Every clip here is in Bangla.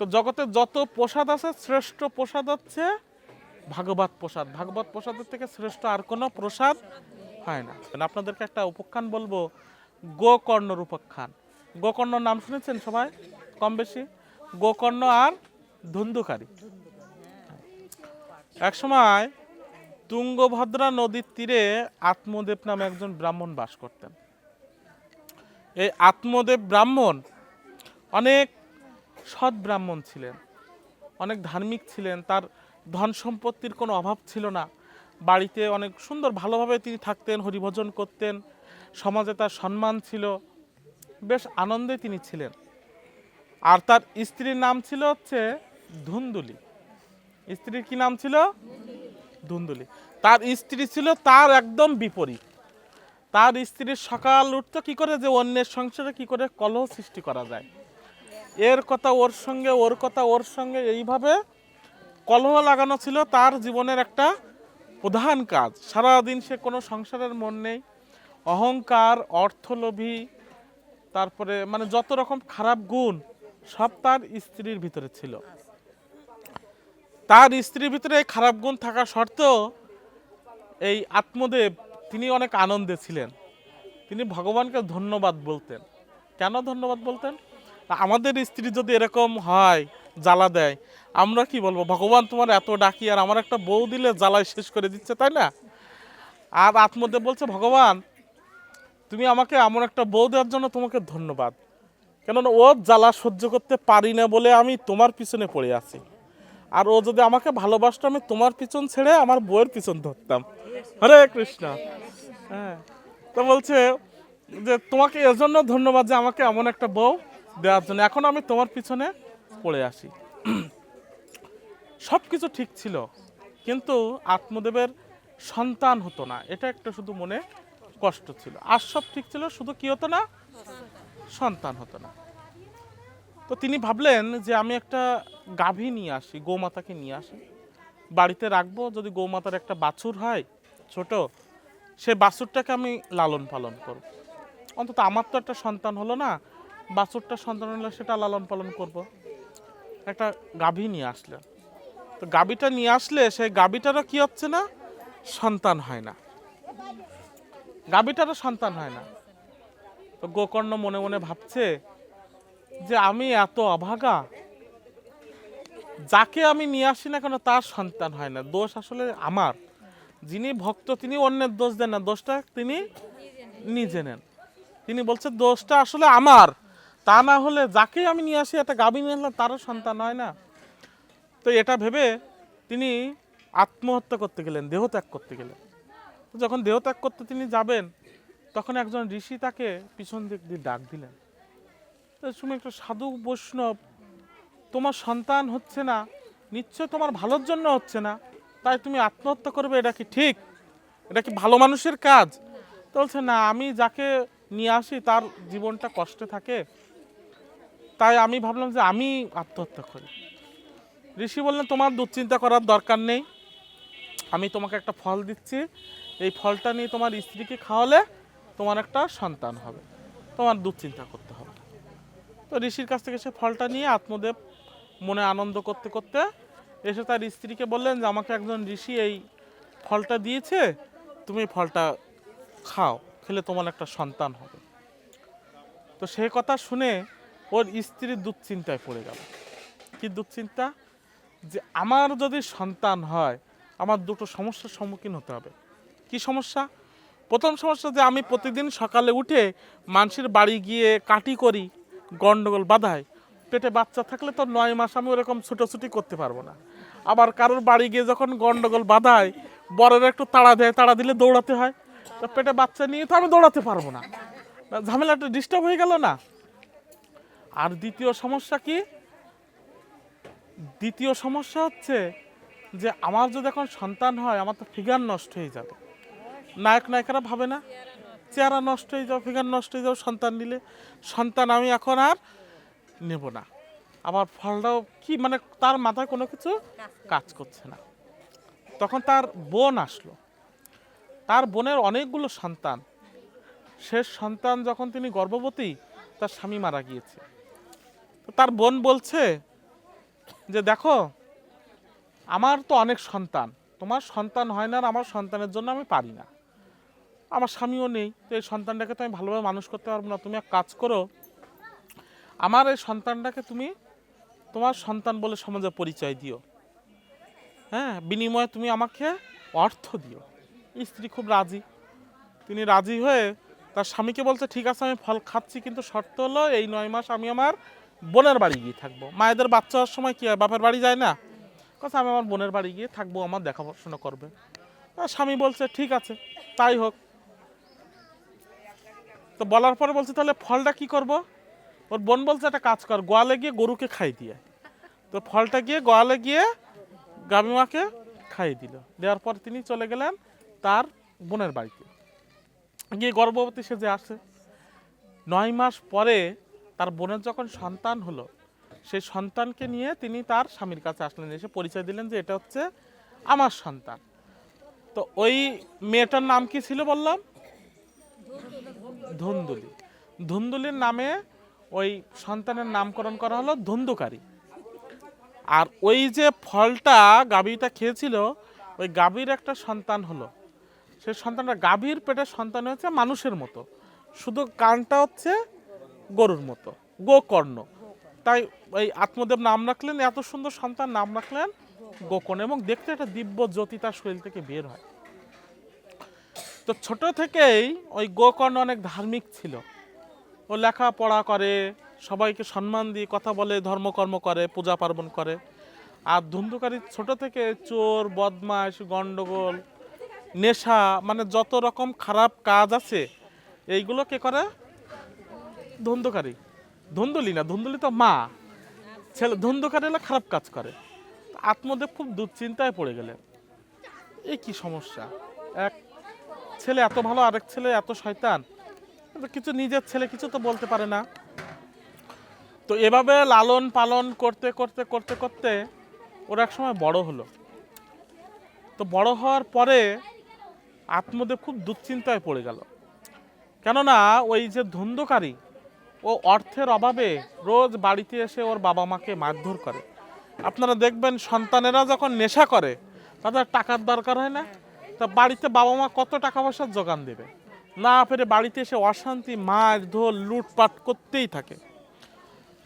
তো জগতে যত প্রসাদ আছে, শ্রেষ্ঠ প্রসাদ হচ্ছে ভাগবত প্রসাদ। ভাগবত প্রসাদের থেকে শ্রেষ্ঠ আর কোনো প্রসাদ হয় না। আপনাদেরকে একটা উপাখ্যান বলব গোকর্ণর উপাখ্যান গোকর্ণ নাম শুনেছেন সবাই? কম বেশি? গোকর্ণ আর ধুন্ধুকারী। এক সময় তুঙ্গভদ্রা নদীর তীরে আত্মদেব নামে একজন ব্রাহ্মণ বাস করতেন। এই আত্মদেব ব্রাহ্মণ অনেক সৎ ব্রাহ্মণ ছিলেন। অনেক ধার্মিক ছিলেন, তার ধন সম্পত্তির কোনো অভাব ছিল না। বাড়িতে অনেক সুন্দর ভালোভাবে তিনি থাকতেন, হরিভজন করতেন, সমাজে তার সম্মান ছিল, বেশ আনন্দে তিনি ছিলেন। আর তার স্ত্রীর নাম ছিল হচ্ছে ধুন্দুলি। স্ত্রীর কি নাম ছিল? ধুন্দুলি। তার স্ত্রী ছিল তার একদম বিপরীত। তার স্ত্রীর সকাল উঠতো কি করে যে অন্যের সংসারে কি করে কলহ সৃষ্টি করা যায়। এর কথা ওর সঙ্গে, ওর কথা ওর সঙ্গে এইভাবে কলহ লাগানো ছিল, তার জীবনের একটা প্রধান কাজ। সারাদিন সে কোনো সংসারের মন নেই, অহংকার, অর্থলোভী, তারপরে মানে যত রকম খারাপ গুণ, সব তার স্ত্রীর ভিতরে ছিল। তার স্ত্রীর ভিতরে এই খারাপ গুণ থাকা সত্ত্বেও এই আত্মদেব, তিনি অনেক আনন্দে ছিলেন। তিনি ভগবানকে ধন্যবাদ বলতেন। কেন ধন্যবাদ বলতেন? আমাদের স্ত্রী যদি এরকম হয়, জ্বালা দেয়, আমরা কি বলব? ভগবান তোমার এত ডাকি আর আমার একটা বউ দিলে জ্বালায় শেষ করে দিচ্ছে, তাই না? আর আত্মদেব বলছে, ভগবান, তুমি আমাকে এমন একটা বউ দেওয়ার জন্য তোমাকে ধন্যবাদ। কেননা ও জ্বালা সহ্য করতে পারি না বলে আমি তোমার পিছনে পড়ে আছি। আর ও যদি আমাকে ভালোবাসতো, আমি তোমার পিছন ছেড়ে আমার বউয়ের পিছন ধরতাম। হরে কৃষ্ণ। হ্যাঁ। তো বলছে যে, তোমাকে এর জন্য ধন্যবাদ যে আমাকে এমন একটা বউ দেওয়ার জন্য। এখন আমি তোমার পিছনে পড়ে আসি সব কিছু ঠিক ছিল, কিন্তু আত্মদেবের সন্তান হতো না। এটা একটা শুধু মনে কষ্ট ছিল। আর সব ঠিক ছিল, শুধু কি হতো না? সন্তান হতো না। তো তিনি ভাবলেন যে আমি একটা গাভী নিয়ে আসি, গোমাতাকে নিয়ে আসি। বাড়িতে রাখব, যদি গোমাতার একটা বাছুর হয়, ছোট, সে বাছুরটাকে আমি লালন পালন করব। অন্তত আমার তো একটা সন্তান হলো না বাছুরটা সন্তান হলে সেটা লালন পালন করব। একটা গাভী নিয়ে আসলে। তো গাভীটা নিয়ে আসলে সেই গাভীটারও কি হচ্ছে না? সন্তান হয় না। গাভীটারও সন্তান হয় না। তো গোকর্ণ মনে মনে ভাবছে যে আমি এত অভাগা, যাকে আমি নিয়ে আসি না কেন তার সন্তান হয় না। দোষ আসলে আমার। যিনি ভক্ত তিনি অন্যের দোষ দেন না। দোষটা তিনি নিজে নেন। তিনি বলছে, দোষটা আসলে আমার। তা না হলে যাকে আমি নিয়ে আসি, একটা গাভী নিয়ে তারও সন্তান হয় না। তো এটা ভেবে তিনি আত্মহত্যা করতে গেলেন দেহত্যাগ করতে গেলেন। যখন দেহত্যাগ করতে তিনি যাবেন, তখন একজন ঋষি তাকে পিছন দিক দিয়ে ডাক দিলেন। শুনে একটা সাধু বৈষ্ণব, তোমার সন্তান হচ্ছে না, নিশ্চয় তোমার ভালোর জন্য হচ্ছে না, তাই তুমি আত্মহত্যা করবে, এটা কি ঠিক? এটা কি ভালো মানুষের কাজ? তো বলছে, না, আমি যাকে নিয়ে আসি, তার জীবনটা কষ্টে থাকে তাই আমি ভাবলাম যে আমি আত্মহত্যা করি। ঋষি বললেন, তোমার দুশ্চিন্তা করার দরকার নেই। আমি তোমাকে একটা ফল দিচ্ছি। এই ফলটা নিয়ে তোমার স্ত্রীকে খাওয়ালে তোমার একটা সন্তান হবে। তোমার দুশ্চিন্তা করতে হবে। তো ঋষির কাছ থেকে সে ফলটা নিয়ে আত্মদেব মনে আনন্দ করতে করতে এসে তার স্ত্রীকে বললেন যে, আমাকে একজন ঋষি এই ফলটা দিয়েছে। তুমি ফলটা খাও, খেলে তোমার একটা সন্তান হবে। তো সেই কথা শুনে ওর স্ত্রীর দুশ্চিন্তায় পড়ে গেল। কি দুশ্চিন্তা? যে আমার যদি সন্তান হয় আমার দুটো সমস্যার সম্মুখীন হতে হবে। কি সমস্যা? প্রথম সমস্যা যে আমি প্রতিদিন সকালে উঠে মানুষের বাড়ি গিয়ে কাটি করি গণ্ডগোল বাধাই পেটে বাচ্চা থাকলে তো নয় মাস আমি ওরকম ছুটোছুটি করতে পারব না। আবার কারোর বাড়ি গিয়ে যখন গন্ডগোল বাধায় বড়রা একটু তাড়া দেয় তাড়া দিলে দৌড়াতে হয়। তো পেটে বাচ্চা নিয়ে তো আমি দৌড়াতে পারব না, ঝামেলাটা ডিস্টার্ব হয়ে গেল না? আর দ্বিতীয় সমস্যা কি? দ্বিতীয় সমস্যা হচ্ছে যে আমার যদি এখন সন্তান হয়, আমার তো ফিগার নষ্ট হয়ে যাবে। নায়ক, নায়িকারা ভাবে না? চেহারা নষ্ট হয়ে যাও ফিগার নষ্ট হয়ে যাও, সন্তান নিলে। সন্তান আমি এখন আর নেব না। আমার ফলটাও কি মানে তার মাথায় কোনো কিছু কাজ করছে না। তখন তার বোন আসলো। তার বোনের অনেকগুলো সন্তান। শেষ সন্তান যখন তিনি গর্ভবতী, তার স্বামী মারা গিয়েছে। তার বোন বলছে যে, দেখো, আমার তো অনেক সন্তান। তোমার সন্তান হয় না আর আমার সন্তানের জন্য আমি পারি না। আমার স্বামীও নেই। তো এই সন্তানটাকে তো আমি ভালোভাবে মানুষ করতে পারব না। তুমি এক কাজ করো, আমার এই সন্তানটাকে তুমি তোমার সন্তান বলে সমাজে পরিচয় দিও। হ্যাঁ বিনিময়ে তুমি আমাকে অর্থ দিও। স্ত্রী খুব রাজি। তিনি রাজি হয়ে তার স্বামীকে বলছে, ঠিক আছে, আমি ফল খাচ্ছি, কিন্তু শর্ত হলো এই নয় মাস আমি আমার বোনের বাড়ি গিয়ে থাকব। মায়েদের বাচ্চা হওয়ার সময় কি হয়? বাপের বাড়ি যায় না? কথা আমি আমার বোনের বাড়ি গিয়ে থাকব, আমার দেখাশোনা করবে। স্বামী বলছে, ঠিক আছে, তাই হোক। তো বলার পরে বলছে, তাহলে ফলটা কি করব? ওর বোন বলছে, একটা কাজ কর, গোয়ালে গিয়ে গরুকে খাই দিয়ে তো ফলটা গিয়ে গোয়ালে গিয়ে গামিমাকে খাইয়ে দিল। দেওয়ার পর তিনি চলে গেলেন তার বোনের বাড়িতে। গিয়ে গর্ভবতী সেজে আসে, নয় মাস পরে তার বোনের যখন সন্তান হলো, সেই সন্তানকে নিয়ে তিনি তার স্বামীর কাছে আসলেন। এসে পরিচয় দিলেন যে এটা হচ্ছে আমার সন্তান। তো ওই মেয়েটার নাম কি ছিল বললাম? ধুন্দুলি। ধুন্দুলির নামে ওই সন্তানের নামকরণ করা হলো ধুন্দুকারী। আর ওই যে ফলটা গাভীটা খেয়েছিল, ওই গাভীর একটা সন্তান হলো। সেই সন্তানটা গাভীর পেটের সন্তান হচ্ছে মানুষের মতো। শুধু কানটা হচ্ছে গরুর মতো, গোকর্ণ। তাই ওই আত্মদেব নাম রাখলেন, এত সুন্দর সন্তান নাম রাখলেন গোকর্ণ এবং দেখতে একটা দিব্য জ্যোতি তার শরীর থেকে বের হয়। তো ছোট থেকেই ওই গোকর্ণ অনেক ধার্মিক ছিল। ও লেখাপড়া করে, সবাইকে সম্মান দিয়ে কথা বলে, ধর্মকর্ম করে, পূজা পার্বণ করে। আর ধুন্ধুকারী ছোট থেকে চোর বদমাশ গন্ডগোল, নেশা মানে যত রকম খারাপ কাজ আছে, এইগুলো কে করে? ধুন্ধুকারী ধুন্দুলি না, ধুন্দুলি তো মা। ছেলে ধুন্ধুকারী হলে খারাপ কাজ করে। আত্মদেব খুব দুশ্চিন্তায় পড়ে গেলেন। এই কি সমস্যা? এক ছেলে এত ভালো, আরেক ছেলে এত শয়তান। কিছু নিজের ছেলে কিছু তো বলতে পারে না। তো এভাবে লালন পালন করতে করতে করতে করতে ওর এক সময় বড় হলো। তো বড় হওয়ার পরে আত্মদেব খুব দুশ্চিন্তায় পড়ে গেল। কেননা ওই যে ধুন্ধকারী ও অর্থের অভাবে রোজ বাড়িতে এসে ওর বাবা মাকে মারধর করে। আপনারা দেখবেন সন্তানেরা যখন নেশা করে, তাদের টাকার দরকার হয় না। তা বাড়িতে বাবা মা কত টাকা পয়সার যোগান দেবে? না পেরে বাড়িতে এসে অশান্তি, মার ধোল লুটপাট করতেই থাকে।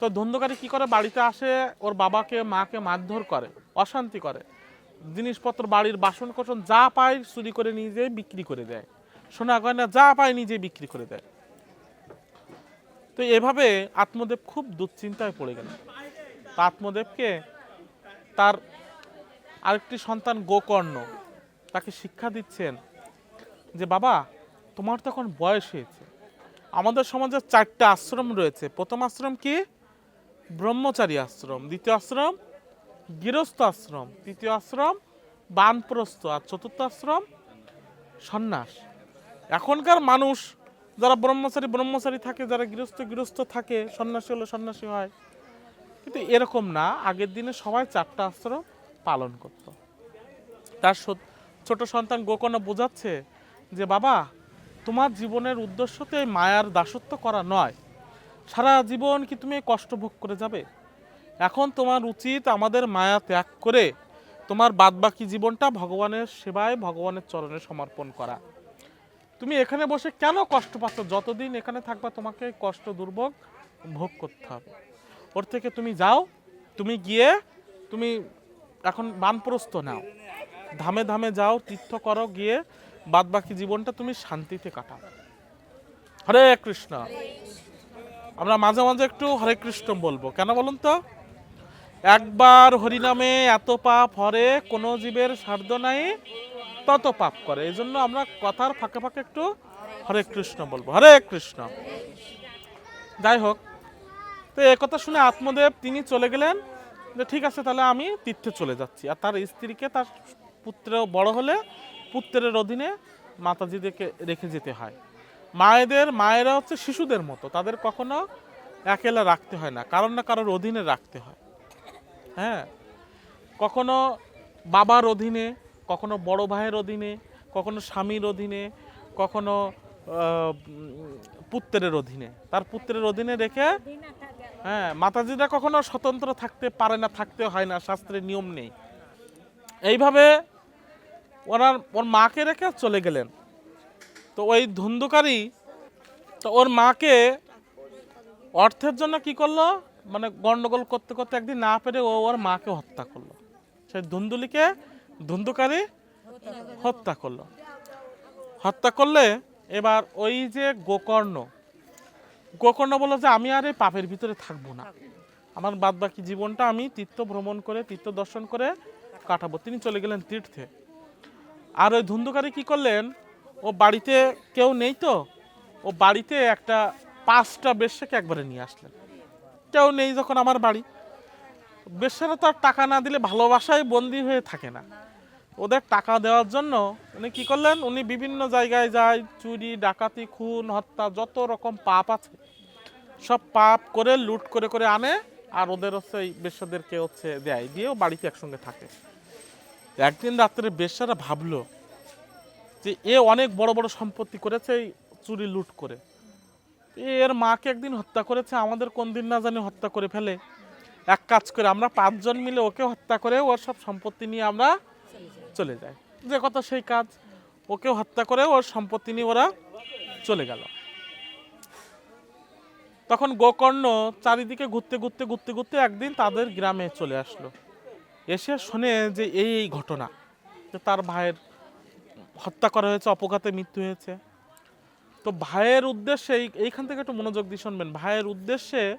তো ধন্দকারী কি করে? বাড়িতে আসে, ওর বাবাকে, মাকে মারধর করে, অশান্তি করে। জিনিসপত্র, বাড়ির বাসন কোসন যা পায় চুরি করে যেয়ে বিক্রি করে দেয়। সোনা গয়না যা পায় নিজে বিক্রি করে দেয়। তো এভাবে আত্মদেব খুব দুশ্চিন্তায় পড়ে গেলেন। তা আত্মদেবকে তার আরেকটি সন্তান গোকর্ণ তাকে শিক্ষা দিচ্ছেন যে, বাবা, তোমার তখন বয়স হয়েছে। আমাদের সমাজে চারটে আশ্রম রয়েছে। প্রথম আশ্রম কি? ব্রহ্মচারী আশ্রম, দ্বিতীয় আশ্রম গৃহস্থ আশ্রম, তৃতীয় আশ্রম বানপ্রস্থ, আর চতুর্থ আশ্রম সন্ন্যাস। এখনকার মানুষ যারা ব্রহ্মচারী ব্রহ্মচারী থাকে, যারা গৃহস্থ গৃহস্থ থাকে, সন্ন্যাসী হলে সন্ন্যাসী হয়। কিন্তু এরকম না, আগের দিনে সবাই চারটা আশ্রম পালন করত। তার ছোট সন্তান গোকর্ণ বোঝাচ্ছে যে, বাবা, তোমার জীবনের উদ্দেশ্য তো এই মায়ার দাসত্ব করা নয়। সারা জীবন কি তুমি কষ্ট ভোগ করে যাবে? এখন তোমার উচিত আমাদের মায়া ত্যাগ করে তোমার বাদবাকি জীবনটা ভগবানের সেবায়, ভগবানের চরণে সমর্পণ করা। তুমি এখানে বসে কেন কষ্ট পাচ্ছ? যতদিন এখানে থাকবা, তোমাকে কষ্ট দুর্ভোগ ভোগ করতে হবে। ওর থেকে তুমি যাও, তুমি গিয়ে তুমি এখন বানপ্রস্ত নাও। ধামে ধামে যাও, তীর্থ করো, গিয়ে বাদবাকি জীবনটা তুমি শান্তিতে কাটাও। হরে কৃষ্ণ। আমরা মাঝে মাঝে একটু হরে কৃষ্ণ বলব। কেন বলুন তো? একবার হরিনামে এত পাপ হরে, কোনো জীবের সাধ্য নাই। তত পাপ করে। এই জন্য আমরা কথার ফাঁকে ফাঁকে একটু হরে কৃষ্ণ বলব। হরে কৃষ্ণ। যাই হোক, তো এ কথা শুনে আত্মদেব তিনি চলে গেলেন যে, ঠিক আছে, তাহলে আমি তীর্থে চলে যাচ্ছি। আর তার স্ত্রীকে, তার পুত্র বড় হলে পুত্রের অধীনে মাতাজিদেরকে রেখে যেতে হয়। মায়েদের, মায়েরা হচ্ছে শিশুদের মতো। তাদের কখনো একেলা রাখতে হয় না। কারণ না কারোর অধীনে রাখতে হয়। হ্যাঁ? কখনো বাবার অধীনে কখনো বড় ভাইয়ের অধীনে, কখনো স্বামীর অধীনে, কখনো পুত্রের অধীনে। তার পুত্রের অধীনে রেখে হ্যাঁ মাতাজিরা কখনো স্বতন্ত্র থাকতে পারে না, থাকতে হয় না শাস্ত্রের নিয়ম নেই। এইভাবে ওনার, ওর মাকে রেখে চলে গেলেন। তো ওই ধুন্ধুকারী তো ওর মাকে অর্থের জন্য কি করল? মানে গণ্ডগোল করতে করতে একদিন না পেরে ও ওর মাকে হত্যা করল। সেই ধুন্দুলিকে ধুন্ধুকারী হত্যা করল। হত্যা করলে এবার ওই যে গোকর্ণ গোকর্ণ বলল যে, আমি আর এই পাপের ভিতরে থাকব না। আমার বাদ বাকি জীবনটা আমি তীর্থ ভ্রমণ করে, তীর্থ দর্শন করে কাটাবো। তিনি চলে গেলেন তীর্থে। আর ওই ধুন্ধুকারী কি করলেন? ও বাড়িতে কেউ নেই তো? ও বাড়িতে একটা পাঁচটা বেশ্যাকে একবারে নিয়ে আসলেন। কেউ নেই যখন আমার বাড়ি। বেশ্যারা তো আর টাকা না দিলে ভালোবাসায় বন্দি হয়ে থাকে না। ওদের টাকা দেওয়ার জন্য উনি কি করলেন? উনি বিভিন্ন জায়গায় যায়, চুরি, ডাকাতি, খুন, হত্যা, যত রকম পাপ আছে, সব পাপ করে, লুট করে করে আনে, আর ওদের হচ্ছে এই বেশ্যাদেরকে হচ্ছে দেয়। দিয়েও বাড়িতে একসঙ্গে থাকে। একদিন রাত্রে বেশ্যারা ভাবলো যে এ অনেক বড় বড় সম্পত্তি করেছে এই চুরি লুট করে। এর মাকে একদিন হত্যা করেছে, আমাদের কোন দিন না জানি হত্যা করে ফেলে। এক কাজ করে, আমরা পাঁচজন মিলে ওকে হত্যা করে, ওর সব সম্পত্তি নিয়ে আমরা চলে যাই যে কথা সেই কাজ ওকে হত্যা করে, ওর সম্পত্তি নিয়ে ওরা চলে গেল। তখন গোকর্ণ চারিদিকে ঘুরতে ঘুরতে ঘুরতে ঘুরতে একদিন তাদের গ্রামে চলে আসলো। এসে শুনে যে এই এই ঘটনা, যে তার ভাইয়ের হত্যা করা হয়েছে, অপঘাতে মৃত্যু হয়েছে। তো ভাইয়ের উদ্দেশ্যে, এই- এইখান থেকে একটু মনোযোগ দিয়ে শুনবেন। ভাইয়ের উদ্দেশ্যে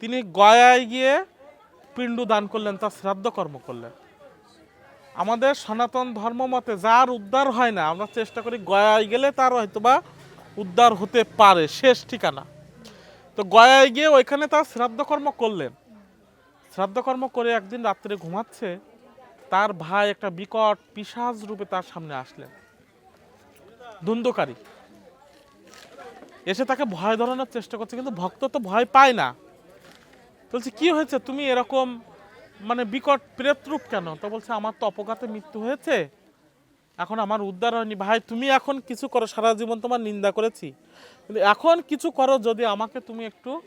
তিনি গয়ায় গিয়ে পিণ্ড দান করলেন, তার শ্রাদ্ধ কর্ম করলেন। আমাদের সনাতন ধর্ম মতে যার উদ্ধার হয় না, আমরা চেষ্টা করি গয়ায় গেলে তার হয়তোবা উদ্ধার হতে পারে, শেষ ঠিকানা। তো গয়ায় গিয়ে ওইখানে তার শ্রাদ্ধ কর্ম করলেন। শ্রাদ্ধ কর্ম করে একদিন রাত্রে ঘুমাচ্ছে, তার ভাই একটা বিকট পিসাজ রূপে তার সামনে আসলেন। ধুন্দকারী। এসে তাকে ভয় ধরানোর চেষ্টা করছে, কিন্তু ভক্ত তো ভয় পায় না। বলছে, কি হয়েছে? তুমি এরকম মানে বিকট প্রেতরূপ কেন? তো বলছে, আমার তো অপঘাতে মৃত্যু হয়েছে। এখন আমার উদ্ধার হয়নি। ভাই, তুমি এখন কিছু করো। সারা জীবন তোমার নিন্দা করেছি। কিন্তু এখন কিছু করো যদি আমাকে তুমি একটু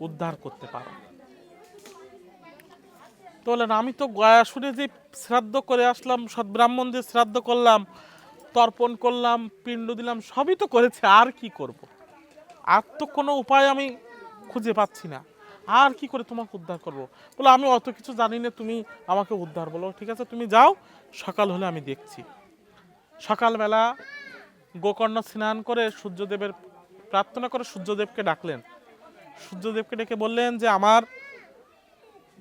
উদ্ধার করতে পারো। তো বললেন, আমি তো গয়া শুনে যে শ্রাদ্ধ করে আসলাম, সৎ ব্রাহ্মণদের শ্রাদ্ধ করলাম, তর্পণ করলাম, পিণ্ড দিলাম, সবই তো করেছে। আর কি করব। আর তো কোনো উপায় আমি খুঁজে পাচ্ছি না। আর কি করে তোমাকে উদ্ধার করব। বলো, আমি অত কিছু জানি না, তুমি আমাকে উদ্ধার বলো। ঠিক আছে, তুমি যাও, সকাল হলে আমি দেখছি। সকালবেলা গোকর্ণ স্নান করে সূর্যদেবের প্রার্থনা করে সূর্যদেবকে ডাকলেন। সূর্যদেবকে ডেকে বললেন যে, আমার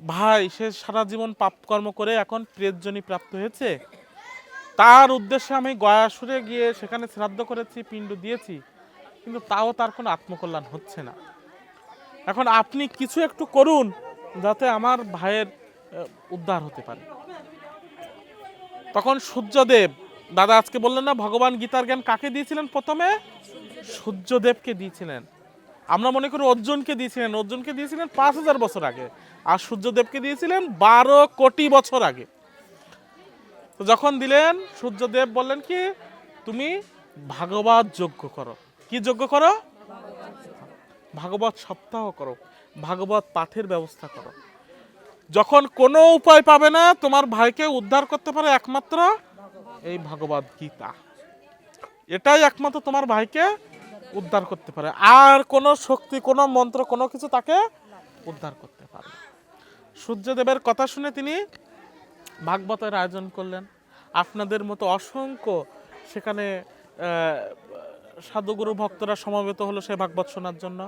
ভাই, সে সারা জীবন পাপকর্ম করে এখন প্রেতজনী প্রাপ্ত হয়েছে। তার উদ্দেশ্যে আমি গয়াসুরে গিয়ে সেখানে শ্রাদ্ধ করেছি, পিণ্ড দিয়েছি। কিন্তু তাও তার কোনো আত্মকল্যাণ হচ্ছে না। এখন আপনি কিছু একটু করুন যাতে আমার ভাইয়ের উদ্ধার হতে পারে। তখন সূর্যদেব, দাদা আজকে বললেন না, ভগবান গীতার জ্ঞান কাকে দিয়েছিলেন প্রথমে? সূর্যদেবকে দিয়েছিলেন। আমরা মনে করি অর্জুনকে দিয়েছিলেন। অর্জুনকে দিয়েছিলেন পাঁচ হাজার বছর আগে। আর সূর্যদেবকে দিয়েছিলেন বারো কোটি বছর আগে। তো যখন দিলেন, সূর্যদেব বললেন কি, তুমি ভাগবত যজ্ঞ করো। কি যজ্ঞ করো? ভাগবত সপ্তাহ করো, ভাগবত পাঠের ব্যবস্থা করো। যখন কোনো উপায় পাবে না, তোমার ভাইকে উদ্ধার করতে পারে একমাত্র এই ভাগবত গীতা। এটাই একমাত্র তোমার ভাইকে উদ্ধার করতে পারে। আর কোনো শক্তি, কোনো মন্ত্র, কোনো কিছু তাকে উদ্ধার করতে পারে। সূর্যদেবের কথা শুনে তিনি ভাগবতের আয়োজন করলেন। আপনাদের মতো অসংখ্য সেখানে সাধুগুরু ভক্তরা সমবেত হলো সে ভাগবত শোনার জন্য।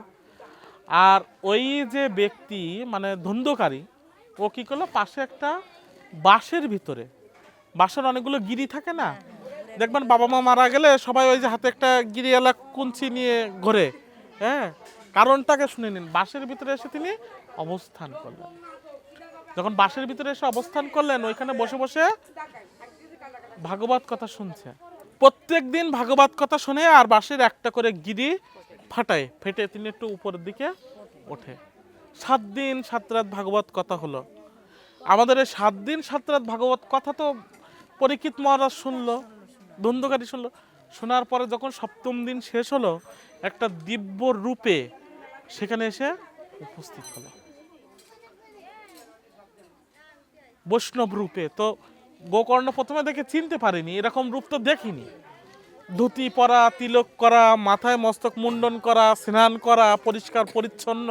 আর ওই যে ব্যক্তি মানে ধন্দকারী, ও কি করল? পাশে একটা বাঁশের ভিতরে। বাঁশের অনেকগুলো গিরি থাকে না? দেখবেন বাবা মা মারা গেলে সবাই ওই যে হাতে একটা গিরিওয়ালা কুঞ্চি নিয়ে ঘোরে। হ্যাঁ? কারণটাকে শুনে নিন। বাঁশের ভিতরে এসে তিনি অবস্থান করলেন। যখন বাঁশের ভিতরে এসে অবস্থান করলেন, ওইখানে বসে বসে ভাগবত কথা শুনছে। প্রত্যেক দিন ভাগবত কথা শুনে আর বাঁশের একটা করে গিরি ফাটায়, ফেটে তিনি একটু উপরের দিকে ওঠে। সাত দিন সাত রাত ভাগবত কথা হলো। আমাদের এই সাত দিন সাত রাত ভাগবত কথা তো পরীক্ষিত মহারাজ শুনলো, ধন্ধকারী শুনলো। শোনার পরে যখন সপ্তম দিন শেষ হলো, একটা দিব্য রূপে সেখানে এসে উপস্থিত হলো। বৈষ্ণব রূপে তো গোকর্ণ প্রথমে দেখে চিনতে পারিনি, এরকম রূপ তো দেখিনি। ধুতি পরা, তিলক করা, মাথায় মস্তক মুন্ডন করা, স্নান করা, পরিষ্কার, পরিচ্ছন্ন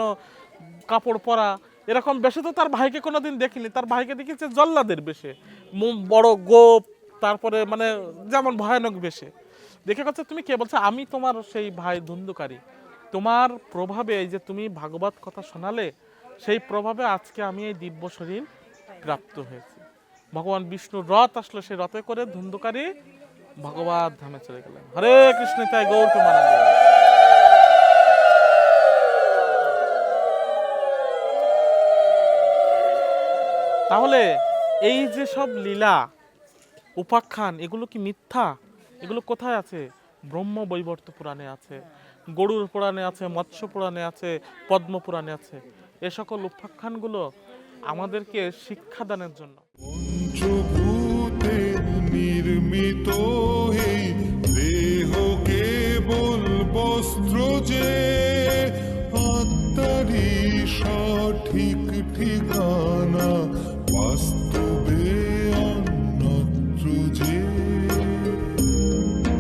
কাপড় পরা, এরকম বেশে তো তার ভাইকে কোনোদিন দেখিনি। তার ভাইকে দেখেছে জল্লাদের বেশে। বড়, গোপ, তারপরে মানে যেমন ভয়ানক বেশে। দেখে কথা তুমি কে? বলছো, আমি তোমার সেই ভাই ধুন্ধুকারী তোমার প্রভাবে এই যে তুমি ভাগবত কথা শোনালে, সেই প্রভাবে আজকে আমি এই দিব্য শরীর প্রাপ্ত হয়েছি। ভগবান বিষ্ণুর রথ আসলো সেই রথে করে ধুন্ধুকারী ভগবত ধামে চলে গেলেন। হরে কৃষ্ণ, তাই গৌর প্রেমানন্দ তাহলে এই যে সব লীলা, উপাখ্যান, এগুলো কি মিথ্যা? এগুলো কোথায় আছে? ব্রহ্ম বৈবর্ত পুরাণে আছে, গরুর পুরাণে আছে, মৎস্য পুরাণে আছে, পদ্ম পুরাণে আছে। এ সকল উপাখ্যানগুলো আমাদেরকে শিক্ষাদানের জন্য। নির্মিত এই দেহকে বল বস্ত্র যে আত্মারি সঠিক ঠিকানা